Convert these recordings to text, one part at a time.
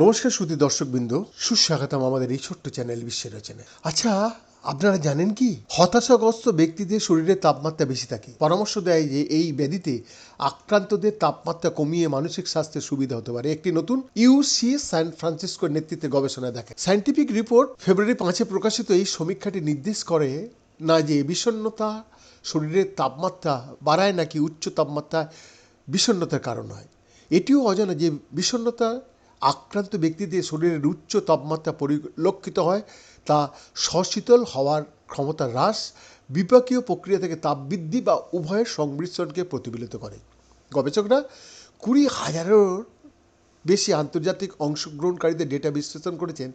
নমস্কার সুদী দর্শকবৃন্দ, সুস্বাগতম আমাদের এই ছোট্ট চ্যানেল বিশ্বের রচনা আচ্ছা আপনারা জানেন কি? হতাশাগ্রস্ত ব্যক্তিদের শরীরে তাপমাত্রা বেশি থাকে। পরামর্শ দেয় যে এই ব্যাধিতে আক্রান্তদের তাপমাত্রা কমিয়ে মানসিক স্বাস্থ্যের সুবিধা হতে পারে। একটি নতুন ইউসি সান ফ্রান্সিসকোর নেতৃত্বে গবেষণা দেখে। সাইন্টিফিক রিপোর্ট ফেব্রুয়ারি পাঁচে প্রকাশিত এই সমীক্ষাটি নির্দেশ করে না যে বিষণ্ণতা শরীরের তাপমাত্রা বাড়ায় নাকি উচ্চ তাপমাত্রায় বিষণ্ণতার কারণ হয়? এটিও অজানা যে বিষণ্ণতা আক্রান্ত ব্যক্তিদের শরীরের উচ্চ তাপমাত্রা পরিলক্ষিত হয়, তা সশীতল হওয়ার ক্ষমতা হ্রাস, বিপাকীয় প্রক্রিয়া থেকে তাপ বৃদ্ধি বা উভয়ের সংমিশ্রণকে প্রতিফলিত করে। গবেষকরা কুড়ি হাজারের বেশি আন্তর্জাতিক অংশগ্রহণকারীদের ডেটা বিশ্লেষণ করেছেন,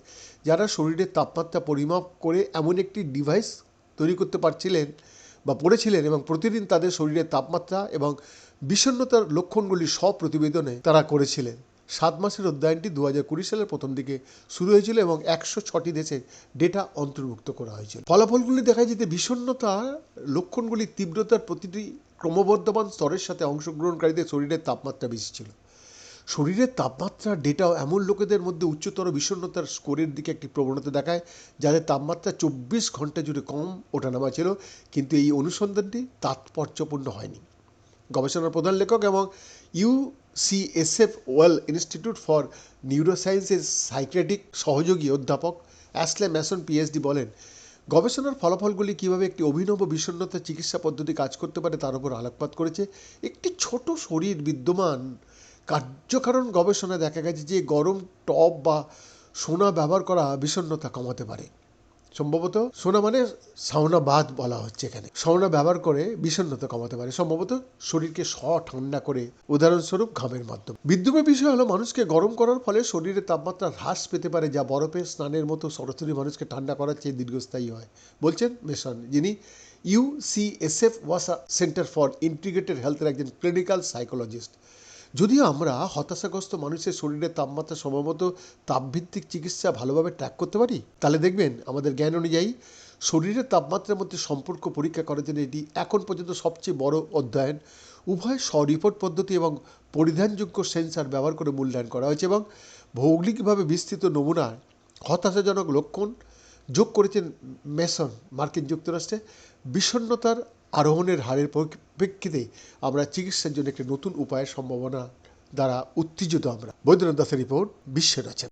যারা শরীরের তাপমাত্রা পরিমাপ করে এমন একটি ডিভাইস তৈরি করতে পারছিলেন বা পড়েছিলেন এবং প্রতিদিন তাদের শরীরের তাপমাত্রা এবং বিষণ্ণতার লক্ষণগুলি স্বপ্রতিবেদনে তারা করেছিলেন। সাত মাসের অধ্যয়নটি দু হাজার কুড়ি সালের প্রথম দিকে শুরু হয়েছিল এবং একশো ছটি দেশের ডেটা অন্তর্ভুক্ত করা হয়েছিল। ফলাফলগুলি দেখায় যেতে বিষণ্ণতা লক্ষণগুলির তীব্রতার প্রতিটি ক্রমবর্ধমান স্তরের সাথে অংশগ্রহণকারীদের শরীরের তাপমাত্রা বেশি ছিল। শরীরের তাপমাত্রা ডেটাও এমন লোকেদের মধ্যে উচ্চতর বিষণ্ণতার স্কোরের দিকে একটি প্রবণতা দেখায়, যাদের তাপমাত্রা চব্বিশ ঘণ্টা জুড়ে কম ওঠানামা ছিল, কিন্তু এই অনুসন্ধানটি তাৎপর্যপূর্ণ হয়নি। গবেষণার প্রধান লেখক এবং ইউসিএসএফ ওয়েল ইনস্টিটিউট ফর নিউরোসায়েন্সের সাইক্রেটিক সহযোগী অধ্যাপক অ্যাসলে ম্যাসন পিএইচডি বলেন, গবেষণার ফলাফলগুলি কীভাবে একটি অভিনব বিষণ্ণতা চিকিৎসা পদ্ধতি কাজ করতে পারে তার উপর আলোকপাত করেছে, একটি ছোট শরীর বিদ্যমান কার্যকারণ গবেষণায় দেখা গেছে যে গরম টব বা সোনা ব্যবহার করা বিষণ্ণতা কমাতে পারে। সম্ভবত সোনা মানে সাউনা বাদ বলা হচ্ছে এখানে। সাউনা ব্যবহার করে বিষণ্ণতা কমাতে পারে। সম্ভবত শরীরকে স ঠান্ডা করে। উদাহরণস্বরূপ ঘামের মাধ্যমে। বিদ্যুমের বিষয় হলো মানুষকে গরম করার ফলে শরীরের তাপমাত্রা হ্রাস পেতে পারে, যা বরফের স্নানের মতো সরাসরি মানুষকে ঠান্ডা করার চেয়ে দীর্ঘস্থায়ী হয়, বলছেন মেশন যিনি ইউসিএসএফ ওয়াসা সেন্টার ফর ইন্টিগ্রেটেড হেলথের একজন ক্লিনিক্যাল সাইকোলজিস্ট। যদিও আমরা হতাশাগ্রস্ত মানুষের শরীরের তাপমাত্রা সম্ভবত তাপভিত্তিক চিকিৎসা ভালোভাবে ট্র্যাক করতে পারি? তাহলে দেখবেন, আমাদের জ্ঞান অনুযায়ী শরীরের তাপমাত্রার মধ্যে সম্পর্ক পরীক্ষা করার জন্য এটি এখন পর্যন্ত সবচেয়ে বড় অধ্যয়ন। উভয় স্বরিপোর্ট পদ্ধতি এবং পরিধানযোগ্য সেন্সার ব্যবহার করে মূল্যায়ন করা হয়েছে এবং ভৌগোলিকভাবে বিস্তৃত নমুনার হতাশাজনক লক্ষণ যোগ করেছেন মেসন, মার্কিন যুক্তরাষ্ট্রে। বিষণ্ণতার আরোহণের হারের পরিপ্রেক্ষিতে আমরা চিকিৎসার জন্য একটি নতুন উপায়ের সম্ভাবনা দ্বারা উত্তেজিত আমরা। বৈদ্যনাথ দাসের রিপোর্ট বিশ্বের রচনা।